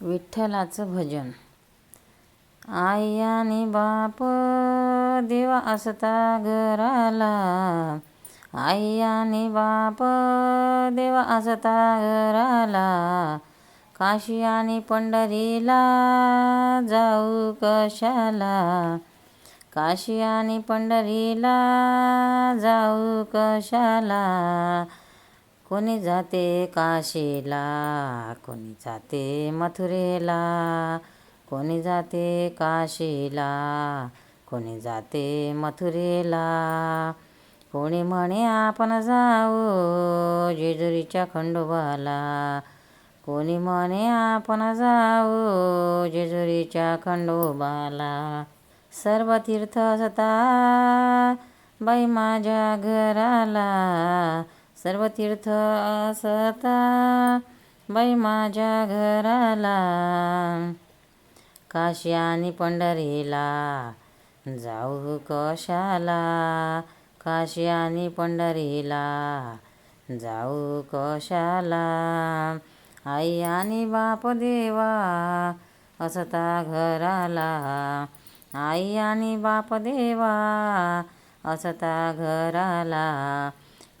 विठ्ठलाचं भजन. आई आणि बाप देवा असता घराला. आई आणि बाप देवा असता घराला. काशी आणि पंढरीला जाऊ कशाला? काशी आणि पंढरीला जाऊ कशाला? कोणी जाते काशीला कोणी जाते मथुरेला. कोणी जाते काशीला कोणी जाते मथुरेला. कोणी म्हणे आपण जाऊ जेजुरीच्या खंडोबाला. कोणी म्हणे आपण जाऊ जेजुरीच्या खंडोबाला. सर्व तीर्थ असता बाई माझ्या घराला. सर्व तीर्थ असता बाई माझ्या घराला. काशी आणि पंढरीला जाऊ कशाला? काशी आणि पंढरीला जाऊ कशाला? आई आणि बाप देवा असता घराला. आई आणि बाप देवा असता घराला.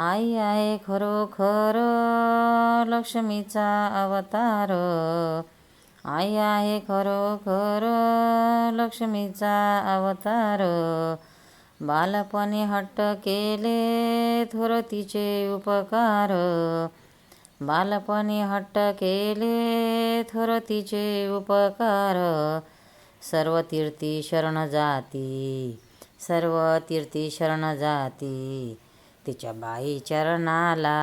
आई आहे खरोखर लक्ष्मीचा अवतार. आई आहे खरोखर लक्ष्मीचा अवतार. बालपणी हट्ट केले थोर तिचे उपकार. बालपणी हट्ट केले थोर तिचे उपकार. सर्व तीर्थी शरण जाती सर्व तीर्थी शरण जाती. तिच्या बाई चरणाला.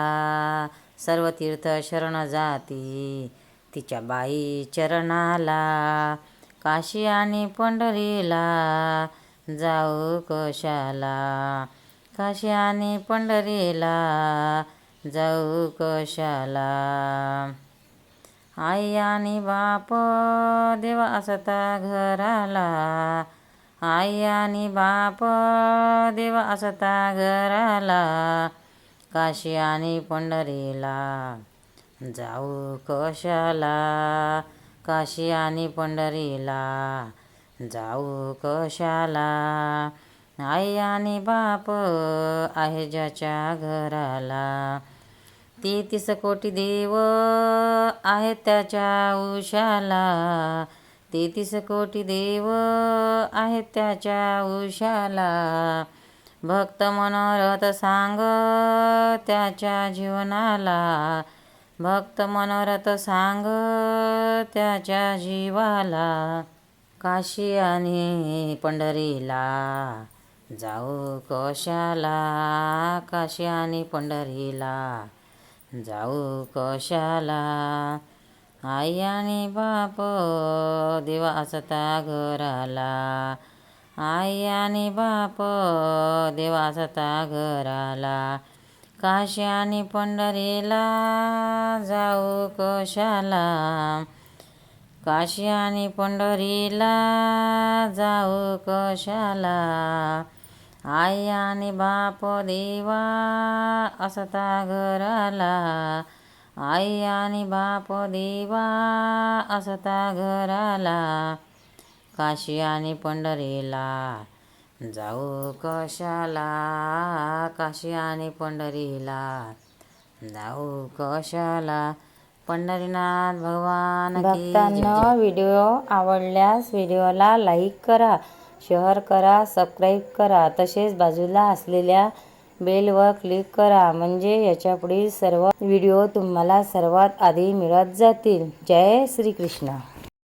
सर्व तीर्थ शरण जाती. तिच्या बाई चरणाला. काशी आणि पंढरीला. जाऊ कशाला. काशी आणि पंढरीला. जाऊ कशाला. आई आणि बाप देवा असता घराला. आई आणि बाप देव असता घराला काशी आणि पंढरीला. जाऊ कशाला? काशी आणि पंढरीला. जाऊ कशाला? आई आणि बाप आहे ज्याच्या घराला. तेहतीस कोटी देव आहे त्याच्या उशाला. तेहतीस कोटी देव आहेत त्याच्या उशाला भक्त मनोरथ सांग त्याच्या जीवनाला. भक्त मनोरथ सांग त्याच्या जीवाला. काशी आणि पंढरीला जाऊ कशाला? काशी आणि पंढरीला जाऊ कशाला? आई आणि बाप देवा असता घराला. आई आणि बाप देवा असता घराला. काशी आणि पंढरीला जाऊ कशाला? काशी आणि पंढरीला जाऊ कशाला? आई आणि बाप देवा असता घराला. आई आणि बाप देवा असता घराला काशी आणि पंढरीला. जाऊ कशाला काशी आणि पंढरीला. जाऊ कशाला पंढरीनाथ भगवान भक्तांना व्हिडिओ आवडल्यास व्हिडिओला लाईक करा शेअर करा सबस्क्राईब करा. तसेच बाजूला असलेल्या बेलवर क्लिक करा. म्हणजे याच्या पुढील सर्व व्हिडिओ तुम्हाला सर्वात आधी मिळत जातील. जय श्रीकृष्ण.